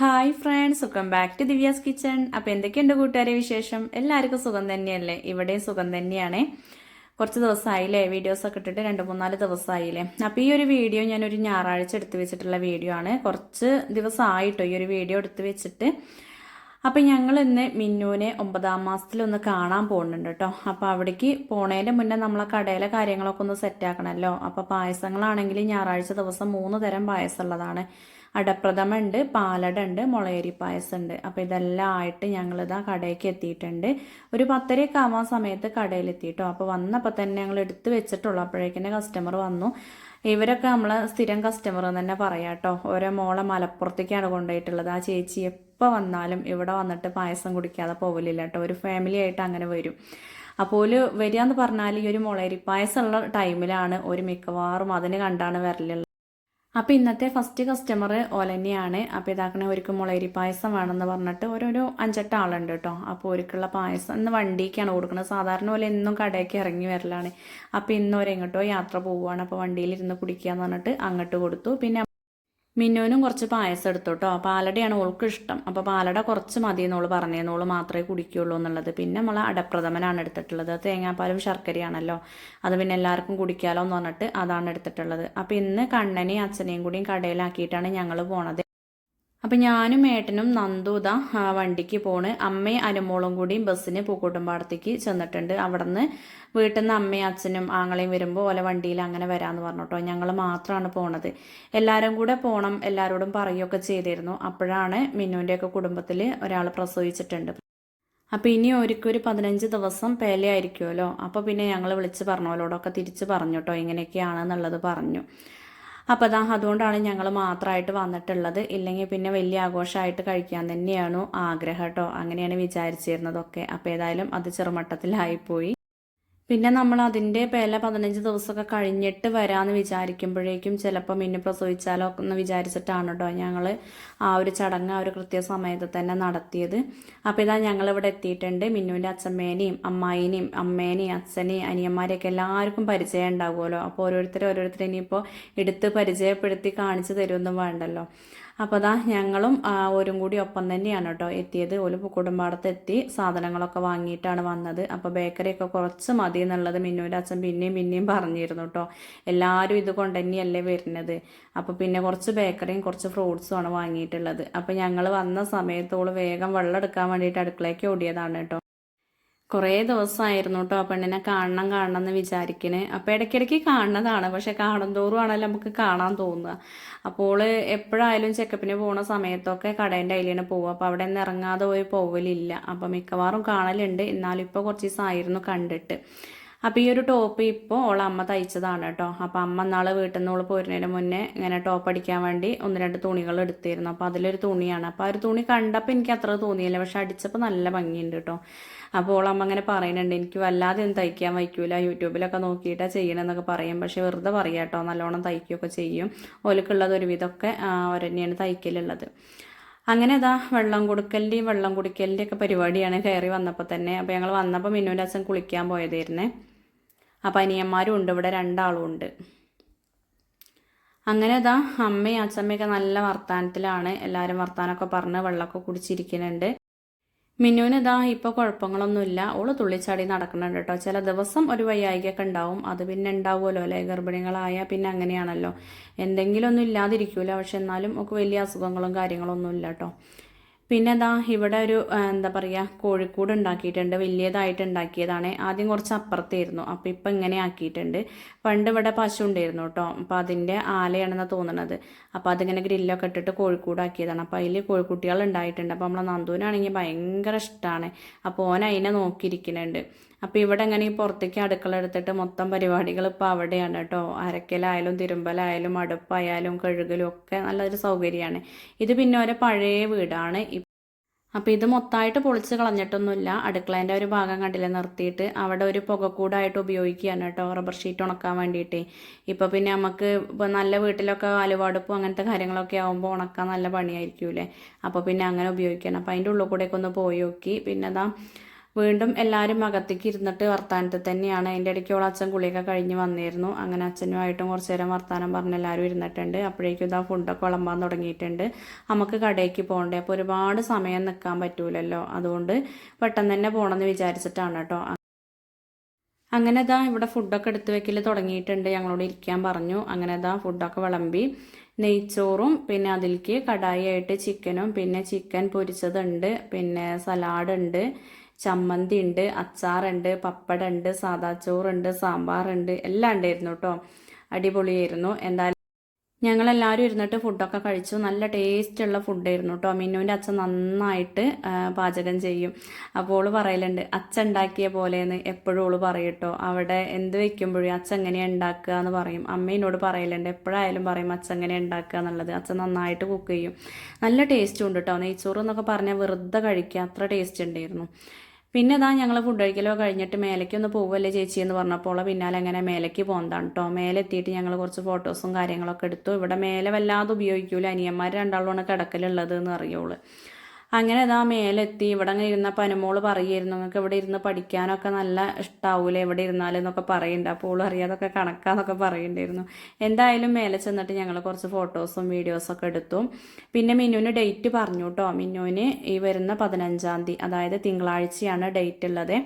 Hi friends welcome back to Divya's kitchen. അപ്പോൾ എന്തൊക്കെയുണ്ട് കൂട്ടുകാരെ വിശേഷം? എല്ലാവർക്കും സുഖം തന്നെയല്ലേ? ഇവിടെയും സുഖം തന്നെയാണ്. കുറച്ച് ദിവസമായില്ലേ? വീഡിയോസ് ഒക്കെ ഇട്ടിട്ട് രണ്ട് മൂന്നാൽ ദിവസമായില്ലേ? അപ്പോൾ ഈ ഒരു വീഡിയോ ഞാനൊരു ഞായറാഴ്ച എടുത്തു വെച്ചിട്ടുള്ള വീഡിയോ ആണ്. കുറച്ച് ദിവസമായിട്ടോ ഈ ഒരു വീഡിയോ എടുത്തു വെച്ചിട്ട്. അപ്പം ഞങ്ങൾ ഇന്ന് മിന്നുവിനെ ഒമ്പതാം മാസത്തിലൊന്ന് കാണാൻ പോകുന്നുണ്ട് കേട്ടോ. അപ്പോൾ അവിടേക്ക് പോണേന്റെ മുന്നേ നമ്മളെ കടയിലെ കാര്യങ്ങളൊക്കെ ഒന്ന് സെറ്റാക്കണമല്ലോ അപ്പോൾ പായസങ്ങളാണെങ്കിൽ ഞായറാഴ്ച ദിവസം മൂന്ന് തരം പായസം ഉള്ളതാണ്. അടപ്രഥമ ഉണ്ട് പാലട ഉണ്ട് മുളയരി പായസം ഉണ്ട് അപ്പോൾ ഇതെല്ലാം ആയിട്ട് ഞങ്ങളിതാ കടയിലേക്ക് എത്തിയിട്ടുണ്ട്. ഒരു പത്തരയൊക്കെ ആവാൻ സമയത്ത് കടയിലെത്തിയിട്ടോ. അപ്പോൾ വന്നപ്പോൾ തന്നെ ഞങ്ങൾ എടുത്ത് വെച്ചിട്ടുള്ളൂ. തന്നെ കസ്റ്റമർ വന്നു. ഇവരൊക്കെ നമ്മളെ സ്ഥിരം കസ്റ്റമർ എന്ന് തന്നെ പറയാം കേട്ടോ ഓരോ മോളെ മലപ്പുറത്തേക്കാണ് കൊണ്ടുപോയിട്ടുള്ളത്. ആ ചേച്ചി എപ്പോൾ വന്നാലും ഇവിടെ വന്നിട്ട് പായസം കുടിക്കാതെ പോകലില്ല കേട്ടോ. ഒരു ഫാമിലി ആയിട്ട് അങ്ങനെ വരും. അപ്പോൾ വരിക എന്ന് പറഞ്ഞാൽ ഈ ഒരു മുളരി പായസമുള്ള ടൈമിലാണ് ഒരു മിക്കവാറും അതിന് കണ്ടാണ് വരലുള്ളത്. അപ്പോൾ ഇന്നത്തെ ഫസ്റ്റ് കസ്റ്റമർ ഓലന്നെയാണ്. അപ്പോൾ ഇതാക്കണ ഒരുക്ക് മുളരി പായസം വേണമെന്ന് പറഞ്ഞിട്ട് ഓരോരോ അഞ്ചെട്ട് ആളുണ്ട് കേട്ടോ അപ്പോൾ ഒരുക്കുള്ള പായസം ഇന്ന് വണ്ടിക്കാണ് കൊടുക്കുന്നത് സാധാരണ പോലെ എന്നും കടയ്ക്ക് ഇറങ്ങി വരലാണ്. അപ്പോൾ ഇന്നോരെങ്ങോട്ടോ യാത്ര പോവുകയാണ് അപ്പോൾ വണ്ടിയിലിരുന്ന് കുടിക്കുക എന്ന് പറഞ്ഞിട്ട് അങ്ങോട്ട് കൊടുത്തു. പിന്നെ മിന്നുവിനും കുറച്ച് പായസം എടുത്തു കേട്ടോ. പാലടയാണ് ഓൾക്ക് ഇഷ്ടം. അപ്പോൾ പാലട കുറച്ച് മതി എന്നോൾ പറഞ്ഞേന്നോൾ മാത്രമേ കുടിക്കുകയുള്ളൂ എന്നുള്ളത്. പിന്നെ നമ്മൾ അടപ്രഥമനാണ് എടുത്തിട്ടുള്ളത്. തേങ്ങാപ്പാലും ശർക്കരയാണല്ലോ. അത് പിന്നെ എല്ലാവർക്കും കുടിക്കാലോ എന്ന് പറഞ്ഞിട്ട് അതാണ് എടുത്തിട്ടുള്ളത്. അപ്പോൾ ഇന്ന് കണ്ണനെയും അച്ഛനെയും കൂടിയും കടയിലാക്കിയിട്ടാണ് ഞങ്ങൾ പോണത്. അപ്പം ഞാനും ഏട്ടനും നന്ദുത വണ്ടിക്ക് പോണ്. അമ്മയും അനുമോളും കൂടിയും ബസ്സിന് പൂക്കോട്ടുംപാടത്തേക്ക് ചെന്നിട്ടുണ്ട്. അവിടെ നിന്ന് വീട്ടിൽ നിന്ന് അമ്മയും അച്ഛനും ആങ്ങളെയും വരുമ്പോൾ ഓല വണ്ടിയിൽ അങ്ങനെ വരാമെന്ന് പറഞ്ഞു കേട്ടോ ഞങ്ങൾ മാത്രമാണ് പോണത്. എല്ലാവരും കൂടെ പോകണം എല്ലാവരോടും പറയുകയൊക്കെ ചെയ്തിരുന്നു. അപ്പോഴാണ് മിന്നുവിന്റെയൊക്കെ കുടുംബത്തിൽ ഒരാൾ പ്രസവിച്ചിട്ടുണ്ട്. അപ്പോൾ ഇനി ഒരിക്കൊരു പതിനഞ്ച് ദിവസം പേലയായിരിക്കുമല്ലോ അപ്പോൾ പിന്നെ ഞങ്ങൾ വിളിച്ച് പറഞ്ഞോലോടൊക്കെ തിരിച്ച് പറഞ്ഞു കേട്ടോ ഇങ്ങനെയൊക്കെയാണെന്നുള്ളത് പറഞ്ഞു. അപ്പോൾ അതാ അതുകൊണ്ടാണ് ഞങ്ങൾ മാത്രമായിട്ട് വന്നിട്ടുള്ളത്. ഇല്ലെങ്കിൽ പിന്നെ വലിയ ആഘോഷമായിട്ട് കഴിക്കാൻ തന്നെയാണ് ആഗ്രഹം കേട്ടോ അങ്ങനെയാണ് വിചാരിച്ചിരുന്നതൊക്കെ. അപ്പോൾ ഏതായാലും അത് ചെറുമട്ടത്തിലായിപ്പോയി പിന്നെ നമ്മൾ അതിന്റെ പേല പതിനഞ്ച് ദിവസമൊക്കെ കഴിഞ്ഞിട്ട് വരാമെന്ന് വിചാരിക്കുമ്പോഴേക്കും ചിലപ്പോൾ മിന്നു പ്രസവിച്ചാലോ എന്ന് വിചാരിച്ചിട്ടാണ് കേട്ടോ ഞങ്ങൾ ആ ഒരു ചടങ്ങ് ആ ഒരു കൃത്യസമയത്ത് തന്നെ നടത്തിയത്. അപ്പോൾ ഇതാ ഞങ്ങളിവിടെ എത്തിയിട്ടുണ്ട്. മിന്നുവിന്റെ അച്ഛമ്മേനെയും അമ്മായിനെയും അമ്മേനെയും അച്ഛനെയും അനിയന്മാരെയൊക്കെ എല്ലാവർക്കും പരിചയം ഉണ്ടാകുമല്ലോ അപ്പോൾ ഓരോരുത്തരും ഓരോരുത്തരും ഇനിയിപ്പോൾ എടുത്ത് പരിചയപ്പെടുത്തി കാണിച്ചു തരുമൊന്നും വേണ്ടല്ലോ. അപ്പോൾ അതാ ഞങ്ങളും ഓരും കൂടി ഒപ്പം തന്നെയാണ് കേട്ടോ എത്തിയത്. ഒരു കുടുംബാടത്ത് എത്തി സാധനങ്ങളൊക്കെ വാങ്ങിയിട്ടാണ് വന്നത്. അപ്പോൾ ബേക്കറിയൊക്കെ കുറച്ച് മതി എന്നുള്ളത് മിന്നുവിന്റെ അച്ഛൻ പിന്നെയും പിന്നെയും പറഞ്ഞിരുന്നു കേട്ടോ. എല്ലാവരും ഇത് കൊണ്ട് തന്നെയല്ലേ വരുന്നത്. അപ്പോൾ പിന്നെ കുറച്ച് ബേക്കറിയും കുറച്ച് ഫ്രൂട്ട്സും ആണ് വാങ്ങിയിട്ടുള്ളത്. അപ്പോൾ ഞങ്ങൾ വന്ന സമയത്തോൾ വേഗം വെള്ളം എടുക്കാൻ വേണ്ടിയിട്ട് അടുക്കളയ്ക്ക് ഓടിയതാണ് കേട്ടോ. കുറേ ദിവസമായിരുന്നു കേട്ടോ ആ പെണ്ണിനെ കാണണം കാണണം എന്ന് വിചാരിക്കണേ. അപ്പോൾ ഇടയ്ക്കിടയ്ക്ക് കാണുന്നതാണ്. പക്ഷെ കാണും തോറും ആണല്ലോ നമുക്ക് കാണാൻ തോന്നുക. അപ്പോൾ എപ്പോഴായാലും ചെക്കപ്പിന് പോകുന്ന സമയത്തൊക്കെ കടേന്റെ അതിലാണ് പോവുക അപ്പോൾ അവിടെ നിന്ന് ഇറങ്ങാതെ പോയി പോകലില്ല അപ്പോൾ മിക്കവാറും കാണലുണ്ട്. എന്നാലും ഇപ്പോൾ കുറച്ച് ദിവസമായിരുന്നു കണ്ടിട്ട്. അപ്പോൾ ഈ ഒരു ടോപ്പ് ഇപ്പോൾ ഓളെ അമ്മ തയ്ച്ചതാണ് കേട്ടോ അപ്പോൾ അമ്മ നാളെ വീട്ടിൽ നിന്ന് ഓൾ പോരുന്നതിന് മുന്നേ ഇങ്ങനെ ടോപ്പ് അടിക്കാൻ വേണ്ടി ഒന്ന് രണ്ട് തുണികൾ എടുത്തിരുന്നു. അപ്പോൾ അതിലൊരു തുണിയാണ്. അപ്പോൾ ആ ഒരു തുണി കണ്ടപ്പോൾ എനിക്ക് അത്ര തോന്നിയില്ല. പക്ഷെ അടിച്ചപ്പോൾ നല്ല ഭംഗിയുണ്ട് കേട്ടോ അപ്പോൾ ഓളമ്മ അങ്ങനെ പറയുന്നുണ്ട് എനിക്ക് വല്ലാതെ ഒന്നും തയ്ക്കാൻ വയ്ക്കൂല. യൂട്യൂബിലൊക്കെ നോക്കിയിട്ടാണ് ചെയ്യണമെന്നൊക്കെ പറയും. പക്ഷേ വെറുതെ പറയാം കേട്ടോ നല്ലോണം തയ്ക്കുകയൊക്കെ ചെയ്യും. ഓലക്കുള്ളത് ഒരുവിധമൊക്കെ അവരെന്നെയാണ് തയ്ക്കലുള്ളത്. അങ്ങനെ അതാ വെള്ളം കൊടുക്കലിന്റെയും വെള്ളം കുടിക്കലിന്റെയൊക്കെ പരിപാടിയാണ് കയറി വന്നപ്പോൾ തന്നെ. അപ്പോൾ ഞങ്ങൾ വന്നപ്പോൾ മിന്നുവിന്റെ കുളിക്കാൻ പോയതായിരുന്നേ അപ്പം അനിയന്മാരും ഉണ്ട് ഇവിടെ രണ്ടാളും ഉണ്ട്. അങ്ങനെ അതാ അമ്മയും അച്ഛമ്മയൊക്കെ നല്ല വർത്താനത്തിലാണ്. എല്ലാവരും വർത്താനമൊക്കെ പറഞ്ഞ് വെള്ളമൊക്കെ കുടിച്ചിരിക്കുന്നുണ്ട്. മിന്നുവിന് ഇതാ ഇപ്പോൾ കുഴപ്പങ്ങളൊന്നുമില്ല. ഓൾ തുള്ളിച്ചാടി നടക്കുന്നുണ്ട് കേട്ടോ. ചില ദിവസം ഒരു വയ്യായികയൊക്കെ ഉണ്ടാവും. അത് പിന്നെ ഉണ്ടാവുമല്ലോ അല്ലേ? ഗർഭിണികളായ പിന്നെ അങ്ങനെയാണല്ലോ. എന്തെങ്കിലും ഒന്നും ഇല്ലാതിരിക്കൂല. പക്ഷെ എന്നാലും ഒക്കെ വലിയ അസുഖങ്ങളും കാര്യങ്ങളൊന്നും ഇല്ല കേട്ടോ. പിന്നെ എന്താ ഇവിടെ ഒരു എന്താ പറയുക കോഴിക്കൂട് ഉണ്ടാക്കിയിട്ടുണ്ട്. വലിയതായിട്ട് ഉണ്ടാക്കിയതാണ്. ആദ്യം കുറച്ച് അപ്പുറത്തായിരുന്നു. അപ്പോൾ ഇപ്പം ഇങ്ങനെ ആക്കിയിട്ടുണ്ട്. പണ്ട് ഇവിടെ പശു ഉണ്ടായിരുന്നു കേട്ടോ. അപ്പോൾ അതിന്റെ ആലയാണെന്ന് തോന്നുന്നത് അപ്പോൾ അതിങ്ങനെ ഗ്രില്ലൊക്കെ ഇട്ടിട്ട് കോഴിക്കൂടാക്കിയതാണ്. അപ്പോൾ അതിൽ കോഴിക്കുട്ടികൾ ഉണ്ടായിട്ടുണ്ട്. അപ്പോൾ നമ്മളെ നന്ദുവിനാണെങ്കിൽ ഭയങ്കര ഇഷ്ടമാണ് അപ്പോൾ ഓൻ അതിനെ നോക്കിയിരിക്കുന്നുണ്ട് അപ്പോൾ ഇവിടെ ഇങ്ങനെ ഈ പുറത്തേക്ക് അടുക്കള എടുത്തിട്ട് മൊത്തം പരിപാടികൾ ഇപ്പോൾ അവിടെയാണ് കേട്ടോ. അരക്കലായാലും തിരുമ്പലായാലും അടുപ്പായാലും കഴുകലും ഒക്കെ നല്ലൊരു സൗകര്യമാണ്. ഇത് പിന്നെ ഒരു പഴയ വീടാണ്. അപ്പോൾ ഇത് മൊത്തമായിട്ട് പൊളിച്ച് കളഞ്ഞിട്ടൊന്നുമില്ല. അടുക്കളേന്റെ ഒരു ഭാഗം കണ്ടില്ല? നിർത്തിയിട്ട് അവിടെ ഒരു പുകക്കൂടായിട്ട് ഉപയോഗിക്കുകയാണ് കേട്ടോ റബ്ബർ ഷീറ്റ് ഉണക്കാൻ വേണ്ടിയിട്ട്. ഇപ്പോൾ പിന്നെ നമുക്ക് ഇപ്പോൾ നല്ല വീട്ടിലൊക്കെ അലുവാടുപ്പും അങ്ങനത്തെ കാര്യങ്ങളൊക്കെ ആകുമ്പോൾ ഉണക്കാൻ നല്ല പണിയായിരിക്കൂലേ അപ്പോൾ പിന്നെ അങ്ങനെ ഉപയോഗിക്കണം അപ്പോൾ അതിന്റെ ഉള്ളിൽ കൂടെയൊക്കെ ഒന്ന് പോയി നോക്കി. പിന്നെ അതാ വീണ്ടും എല്ലാവരും അകത്തേക്ക് ഇരുന്നിട്ട് വർത്താനത്തിൽ തന്നെയാണ്. അതിന്റെ ഇടയ്ക്ക് ഓൾ അച്ഛൻ കുളിയൊക്കെ കഴിഞ്ഞ് വന്നിരുന്നു. അങ്ങനെ അച്ഛനുമായിട്ടും കുറച്ച് നേരം വർത്താനം പറഞ്ഞ് എല്ലാവരും ഇരുന്നിട്ടുണ്ട്. അപ്പോഴേക്കും ഇതാ ഫുഡൊക്കെ വിളമ്പാൻ തുടങ്ങിയിട്ടുണ്ട്. നമുക്ക് കടയ്ക്ക് പോകണ്ടേ? അപ്പോൾ ഒരുപാട് സമയം നിൽക്കാൻ പറ്റൂലല്ലോ. അതുകൊണ്ട് പെട്ടെന്ന് തന്നെ പോകണമെന്ന് വിചാരിച്ചിട്ടാണ് കേട്ടോ. അങ്ങനെ ഇതാ ഇവിടെ ഫുഡൊക്കെ എടുത്ത് വെക്കൽ തുടങ്ങിയിട്ടുണ്ട്. ഞങ്ങളോട് ഇരിക്കാൻ പറഞ്ഞു. അങ്ങനെ ഇതാ ഫുഡൊക്കെ വിളമ്പി നെയ്ച്ചോറും പിന്നെ അതിലേക്ക് കടായി ആയിട്ട് ചിക്കനും പിന്നെ ചിക്കൻ പൊരിച്ചതുണ്ട് പിന്നെ സലാഡ് ഉണ്ട് ചമ്മന്തി ഉണ്ട് അച്ചാറുണ്ട് പപ്പടം ഉണ്ട് സാദാ ചോറുണ്ട് സാമ്പാറുണ്ട് എല്ലാം ഉണ്ടായിരുന്നു കേട്ടോ. അടിപൊളിയായിരുന്നു. എന്തായാലും ഞങ്ങളെല്ലാവരും ഇരുന്നിട്ട് ഫുഡൊക്കെ കഴിച്ചു. നല്ല ടേസ്റ്റുള്ള ഫുഡായിരുന്നു കേട്ടോ. മിന്നുവിന്റെ അച്ഛൻ നന്നായിട്ട് പാചകം ചെയ്യും. അപ്പോൾ ഓൾ പറയലുണ്ട് അച്ഛൻ ഉണ്ടാക്കിയ പോലെയെന്ന് എപ്പോഴും ഓൾ പറയട്ടോ അവിടെ എന്ത് വെക്കുമ്പോഴും അച്ഛൻ എങ്ങനെയാണ് ഉണ്ടാക്കുക എന്ന് പറയും. അമ്മേനോട് പറയലുണ്ട് എപ്പോഴായാലും പറയും അച്ഛൻ എങ്ങനെയാണ് ഉണ്ടാക്കുക എന്നുള്ളത്. അച്ഛൻ നന്നായിട്ട് കുക്ക് ചെയ്യും. നല്ല ടേസ്റ്റും ഉണ്ട് കേട്ടോ. നെയ്ച്ചോറ് എന്നൊക്കെ പറഞ്ഞാൽ വെറുതെ കഴിക്കുക. അത്ര ടേസ്റ്റ് ഉണ്ടായിരുന്നു. പിന്നെ ഇതാ ഞങ്ങൾ ഫുഡ് കഴിക്കലോ കഴിഞ്ഞിട്ട് മേലേക്ക് ഒന്ന് പോവല്ലേ ചേച്ചി എന്ന് പറഞ്ഞപ്പോൾ പിന്നാലെ അങ്ങനെ മേലേക്ക് പോകുന്നതാണ് കേട്ടോ മേലെ എത്തിയിട്ട് ഞങ്ങൾ കുറച്ച് ഫോട്ടോസും കാര്യങ്ങളൊക്കെ എടുത്തു. ഇവിടെ മേലെ വല്ലാതെ ഉപയോഗിക്കൂല. അനിയന്മാർ രണ്ടാളുമാണ് കിടക്കലുള്ളത് എന്ന് അറിയുള്ളൂ. അങ്ങനെ ഇതാ മേലെത്തി. ഇവിടെ അങ്ങനെ ഇരുന്ന പനമോൾ പറയുമായിരുന്നു നിങ്ങൾക്ക് ഇവിടെ ഇരുന്ന് പഠിക്കാനൊക്കെ നല്ല ഇഷ്ടാവൂലേ ഇവിടെ ഇരുന്നാലും എന്നൊക്കെ പറയുന്നുണ്ട്. അപ്പോൾ ഓൾ അറിയാതൊക്കെ കണക്കാന്നൊക്കെ പറയുന്നുണ്ടായിരുന്നു. എന്തായാലും മേലെ ചെന്നിട്ട് ഞങ്ങൾ കുറച്ച് ഫോട്ടോസും വീഡിയോസും ഒക്കെ എടുത്തു. പിന്നെ മിന്നുവിന് ഡേറ്റ് പറഞ്ഞു കേട്ടോ മിന്നുവിന് ഈ വരുന്ന പതിനഞ്ചാം തീയതി അതായത് തിങ്കളാഴ്ചയാണ് ഡേറ്റ് ഉള്ളത്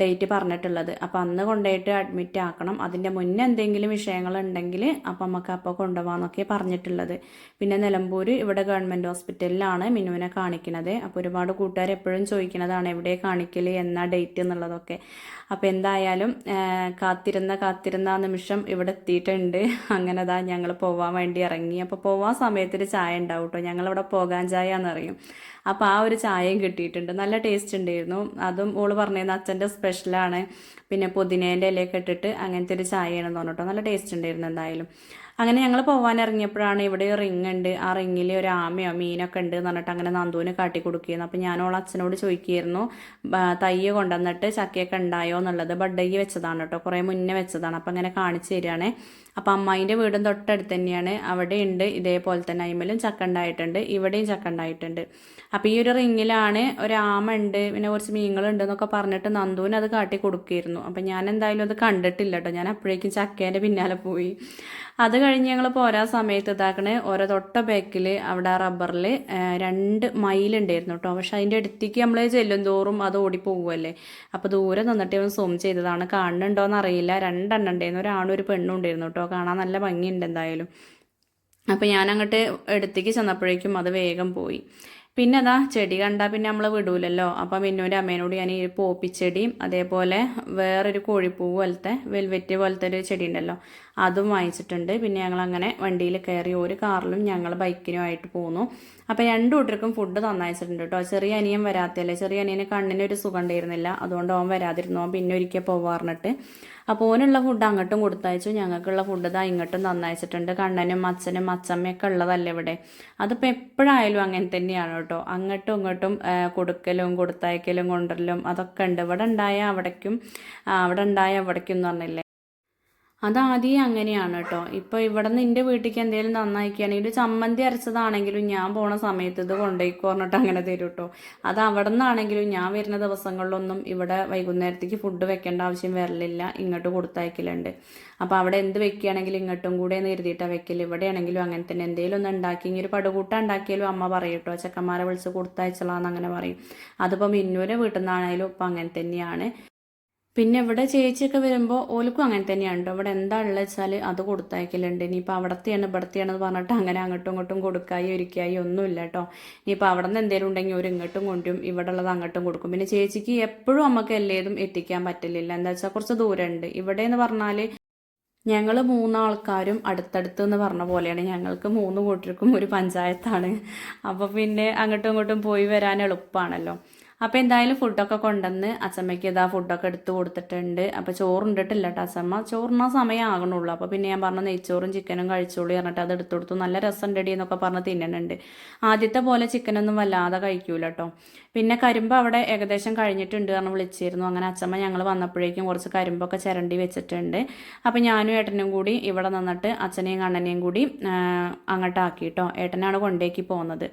ഡേറ്റ് പറഞ്ഞിട്ടുള്ളത്. അപ്പോൾ അന്ന് കൊണ്ടുപോയിട്ട് അഡ്മിറ്റ് ആക്കണം. അതിന്റെ മുന്നേ എന്തെങ്കിലും വിഷയങ്ങളുണ്ടെങ്കിൽ അപ്പം നമുക്ക് അപ്പോൾ കൊണ്ടുപോകാമെന്നൊക്കെ പറഞ്ഞിട്ടുള്ളത്. പിന്നെ നിലമ്പൂർ ഇവിടെ ഗവൺമെന്റ് ഹോസ്പിറ്റലിലാണ് മിന്നുവിനെ കാണിക്കുന്നത് ചെയ്യുന്നത് അപ്പോൾ ഒരുപാട് കൂട്ടുകാർ എപ്പോഴും ചോദിക്കുന്നതാണ് എവിടെ കാണിക്കൽ എന്നാ ഡേറ്റ് എന്നുള്ളതൊക്കെ. അപ്പോൾ എന്തായാലും കാത്തിരുന്ന കാത്തിരുന്ന ആ നിമിഷം ഇവിടെ എത്തിയിട്ടുണ്ട്. അങ്ങനെ അതാ ഞങ്ങൾ പോവാൻ വേണ്ടി ഇറങ്ങി. അപ്പോൾ പോവാൻ സമയത്തൊരു ചായ ഉണ്ടാവും കേട്ടോ ഞങ്ങളിവിടെ പോകാൻ ചായ എന്നറിയും അപ്പോൾ ആ ഒരു ചായയും കിട്ടിയിട്ടുണ്ട്. നല്ല ടേസ്റ്റ് ഉണ്ടായിരുന്നു. അതും ഓൾ പറഞ്ഞിരുന്ന അച്ഛന്റെ സ്പെഷ്യലാണ് പിന്നെ പുതിനേന്റെ ഇലയൊക്കെ ഇട്ടിട്ട് അങ്ങനത്തെ ഒരു ചായയാണെന്ന് പറഞ്ഞിട്ടോ നല്ല ടേസ്റ്റ് ഉണ്ടായിരുന്നു എന്തായാലും. അങ്ങനെ ഞങ്ങൾ പോകാൻ ഇറങ്ങിയപ്പോഴാണ് ഇവിടെ റിങ് ഉണ്ട്. ആ റിങ്ങിൽ ഒരു ആമയോ മീനൊക്കെ ഉണ്ട് എന്ന് പറഞ്ഞിട്ട് അങ്ങനെ നന്ദുവിനെ കാട്ടി കൊടുക്കുകയായിരുന്നു. അപ്പോൾ ഞാനോൾ അച്ഛനോട് ചോദിക്കുകയായിരുന്നു തയ്യ കൊണ്ടുവന്നിട്ട് ചക്കയൊക്കെ ഉണ്ടായോ? എന്നുള്ളത് ബഡ്ഡയ്ക്ക് വെച്ചതാണ് കേട്ടോ. കുറേ മുന്നേ വെച്ചതാണ്. അപ്പോൾ അങ്ങനെ കാണിച്ചു തരികയാണേ. അപ്പം അമ്മായിന്റെ വീടും തൊട്ടടുത്ത് തന്നെയാണ്. അവിടെ ഉണ്ട്. ഇതേപോലെ തന്നെ അയിമലും ചക്ക ഉണ്ടായിട്ടുണ്ട്. ഇവിടെയും ചക്ക ഉണ്ടായിട്ടുണ്ട്. അപ്പോൾ ഈ ഒരു റിങ്ങിലാണ് ഒരു ആമ ഉണ്ട്. പിന്നെ കുറച്ച് മീനുകളുണ്ട് എന്നൊക്കെ പറഞ്ഞിട്ട് നന്ദുവിന് അത് കാട്ടി കൊടുക്കുകയായിരുന്നു. അപ്പം ഞാൻ എന്തായാലും അത് കണ്ടിട്ടില്ല കേട്ടോ. ഞാൻ അപ്പോഴേക്കും ചക്കേന്റെ പിന്നാലെ പോയി. അത് കഴിഞ്ഞ് ഞങ്ങൾ പോരാ സമയത്ത് ഇതാക്കണേ ഓരോ തൊട്ട ബാക്കിൽ അവിടെ റബ്ബറിൽ രണ്ട് മയിലുണ്ടായിരുന്നു കേട്ടോ. പക്ഷെ അതിന്റെ അടുത്തേക്ക് നമ്മൾ ചെല്ലും തോറും അത് ഓടിപ്പോകുമല്ലേ അപ്പോൾ ദൂരെ നിന്നിട്ട് ഇവൻ സൂം ചെയ്തതാണ്. കാണുന്നുണ്ടോയെന്ന് അറിയില്ല രണ്ടെണ്ണം ഉണ്ടായിരുന്നു. ഒരാണും ഒരു പെണ്ണും ഉണ്ടായിരുന്നു കേട്ടോ. കാണാൻ നല്ല ഭംഗിയുണ്ട് എന്തായാലും. അപ്പോൾ ഞാൻ അങ്ങോട്ട് എടുത്തേക്ക് ചെന്നപ്പോഴേക്കും അത് വേഗം പോയി. പിന്നെ അതാ ചെടി കണ്ടാൽ പിന്നെ നമ്മൾ വിടൂലല്ലോ. അപ്പം മിന്നുവിന്റെ അമ്മേനോട് ഞാൻ ഈ പോപ്പിച്ചെടിയും അതേപോലെ വേറൊരു കോഴിപ്പൂ പോലത്തെ വെൽവെറ്റ് പോലത്തെ ഒരു ചെടി ഉണ്ടല്ലോ. അതും വാങ്ങിച്ചിട്ടുണ്ട്. പിന്നെ ഞങ്ങൾ അങ്ങനെ വണ്ടിയിൽ കയറി ഒരു കാറിലും ഞങ്ങൾ ബൈക്കിനുമായിട്ട് പോന്നു. അപ്പോൾ രണ്ടു കൂട്ടർക്കും ഫുഡ് തന്നയച്ചിട്ടുണ്ട് കേട്ടോ ചെറിയ അനിയൻ വരാത്തല്ലേ ചെറിയ അനിയന് കണ്ണിന് ഒരു സുഖം ഉണ്ടായിരുന്നില്ല. അതുകൊണ്ട് അവൻ വരാതിരുന്നു. അവൻ പിന്നെ ഒരിക്കൽ പോവാറിഞ്ഞിട്ട് അപ്പോൾ ഓനുള്ള ഫുഡ് അങ്ങോട്ടും കൊടുത്തയച്ചു. ഞങ്ങൾക്കുള്ള ഫുഡ് ഇതാ ഇങ്ങോട്ടും തന്നയച്ചിട്ടുണ്ട്. കണ്ണനും അച്ഛനും അച്ഛമ്മയൊക്കെ ഉള്ളതല്ലേ ഇവിടെ? അതിപ്പോൾ എപ്പോഴായാലും അങ്ങനെ തന്നെയാണ് കേട്ടോ അങ്ങോട്ടും ഇങ്ങോട്ടും കൊടുക്കലും കൊടുത്തയക്കലും കൊണ്ടുവരലും അതൊക്കെ ഉണ്ട്. ഇവിടെ ഉണ്ടായ അവിടേക്കും അവിടെ ഉണ്ടായ അവിടേക്കും എന്ന് പറഞ്ഞില്ലേ? അതാദ്യം അങ്ങനെയാണ് കേട്ടോ ഇപ്പോൾ ഇവിടെ നിന്ന് എന്റെ വീട്ടിലേക്ക് എന്തെങ്കിലും നന്നാക്കിയാണെങ്കിൽ ചമ്മന്തി അരച്ചതാണെങ്കിലും ഞാൻ പോണ സമയത്ത് ഇത് കൊണ്ടുപോയിക്കോ പറഞ്ഞിട്ട് അങ്ങനെ തരും കേട്ടോ അത് അവിടെ നിന്നാണെങ്കിലും ഞാൻ വരുന്ന ദിവസങ്ങളിലൊന്നും ഇവിടെ വൈകുന്നേരത്തേക്ക് ഫുഡ് വെക്കേണ്ട ആവശ്യം വരലില്ല. ഇങ്ങോട്ട് കൊടുത്തയക്കലുണ്ട്. അപ്പോൾ അവിടെ എന്ത് വെക്കുകയാണെങ്കിലും ഇങ്ങോട്ടും കൂടെ എന്ന് എഴുതിയിട്ടാണ് വെക്കൽ ഇവിടെയാണെങ്കിലും അങ്ങനെ തന്നെ. എന്തെങ്കിലും ഒന്ന് ഉണ്ടാക്കി ഇങ്ങനെ പടുകൂട്ട ഉണ്ടാക്കിയാലും അമ്മ പറയും കേട്ടോ ചെക്കന്മാരെ വിളിച്ച് കൊടുത്തയച്ചലാന്ന് അങ്ങനെ പറയും. അതിപ്പോൾ മിന്നൂരെ വീട്ടിൽ നിന്നാണെങ്കിലും ഇപ്പം അങ്ങനെ തന്നെയാണ്. പിന്നെ ഇവിടെ ചേച്ചിയൊക്കെ വരുമ്പോൾ ഓലക്കും അങ്ങനെ തന്നെയാണ് കേട്ടോ ഇവിടെ എന്താ ഉള്ളത് വെച്ചാൽ അത് കൊടുത്തയക്കലുണ്ട്. ഇനിയിപ്പോൾ അവിടത്തെയാണ് ഇവിടത്തെയാണ് എന്ന് പറഞ്ഞിട്ട് അങ്ങനെ അങ്ങോട്ടും ഇങ്ങോട്ടും കൊടുക്കായി ഒരുക്കായി ഒന്നുമില്ല കേട്ടോ. ഇനിയിപ്പോൾ അവിടെ നിന്ന് എന്തെങ്കിലും ഉണ്ടെങ്കിൽ ഒരു ഇങ്ങോട്ടും കൊണ്ടും ഇവിടെ ഉള്ളത് അങ്ങോട്ടും കൊടുക്കും. പിന്നെ ചേച്ചിക്ക് എപ്പോഴും നമുക്ക് എല്ലേതും എത്തിക്കാൻ പറ്റില്ല എന്താ വെച്ചാൽ കുറച്ച് ദൂരമുണ്ട്. ഇവിടെ എന്ന് പറഞ്ഞാൽ ഞങ്ങൾ മൂന്നാൾക്കാരും അടുത്തടുത്ത് എന്ന് പറഞ്ഞ പോലെയാണ്. ഞങ്ങൾക്ക് മൂന്ന് കൂട്ടർക്കും ഒരു പഞ്ചായത്താണ്. അപ്പോൾ പിന്നെ അങ്ങോട്ടും ഇങ്ങോട്ടും പോയി വരാൻ എളുപ്പമാണല്ലോ അപ്പോൾ എന്തായാലും ഫുഡൊക്കെ കൊണ്ടുവന്ന് അച്ചമ്മയ്ക്ക് ഇതാ ഫുഡൊക്കെ എടുത്തു കൊടുത്തിട്ടുണ്ട്. അപ്പോൾ ചോറുണ്ടിട്ടില്ല കേട്ടോ അച്ചമ്മ. ചോറിനാ സമയം ആകണുള്ളൂ. അപ്പോൾ പിന്നെ ഞാൻ പറഞ്ഞ നെയ്ച്ചോറും ചിക്കനും കഴിച്ചോളൂ പറഞ്ഞിട്ട് അത് എടുത്തു കൊടുത്തു. നല്ല രസം ഉണ്ടടി എന്നൊക്കെ പറഞ്ഞ് തിന്നണുണ്ട്. ആദ്യത്തെ പോലെ ചിക്കനൊന്നും വല്ലാതെ കഴിക്കൂല കേട്ടോ പിന്നെ കരിമ്പ് അവിടെ ഏകദേശം കഴിഞ്ഞിട്ടുണ്ട് കാരണം വിളിച്ചിരുന്നു. അങ്ങനെ അച്ചമ്മ ഞങ്ങൾ വന്നപ്പോഴേക്കും കുറച്ച് കരിമ്പൊക്കെ ചിരണ്ടി വെച്ചിട്ടുണ്ട്. അപ്പോൾ ഞാനും ഏട്ടനും കൂടി ഇവിടെ നിന്നിട്ട് അച്ഛനെയും കണ്ണനെയും കൂടി അങ്ങോട്ടാക്കി കേട്ടോ ഏട്ടനാണ് കൊണ്ടേക്ക് പോകുന്നത്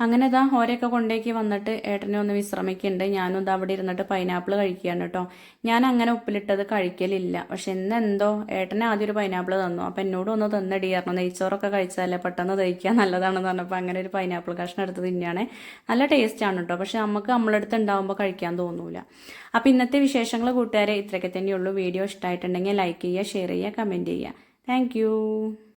അങ്ങനെ ഇതാ ഓരെയൊക്കെ കൊണ്ടേക്ക് വന്നിട്ട് ഏട്ടനെ ഒന്ന് വിശ്രമിക്കുന്നുണ്ട് ഞാനും ഇതാ അവിടെ ഇരുന്നിട്ട് പൈനാപ്പിൾ കഴിക്കുകയാണ് കേട്ടോ. ഞാൻ അങ്ങനെ ഉപ്പിലിട്ടത് കഴിക്കലില്ല. പക്ഷെ ഇന്ന് എന്തോ ഏട്ടനെ ആദ്യം ഒരു പൈനാപ്പിൾ തന്നു. അപ്പം എന്നോട് ഒന്ന് തന്നിടിയായിരുന്നു നെയ്ച്ചോറൊക്കെ കഴിച്ചാലേ പെട്ടെന്ന് ദഹിക്കാൻ നല്ലതാണെന്ന് പറഞ്ഞപ്പോൾ അങ്ങനെ ഒരു പൈനാപ്പിൾ കഷ്ണം എടുത്ത് തിന്നെയാണ് നല്ല ടേസ്റ്റാണ് കേട്ടോ. പക്ഷെ നമുക്ക് നമ്മളടുത്ത് ഉണ്ടാകുമ്പോൾ കഴിക്കാൻ തോന്നൂല. അപ്പം ഇന്നത്തെ വിശേഷങ്ങൾ കൂട്ടുകാരെ ഇത്രയൊക്കെ തന്നെയുള്ളൂ. വീഡിയോ ഇഷ്ടമായിട്ടുണ്ടെങ്കിൽ ലൈക്ക് ചെയ്യുക ഷെയർ ചെയ്യുക കമന്റ് ചെയ്യുക. താങ്ക്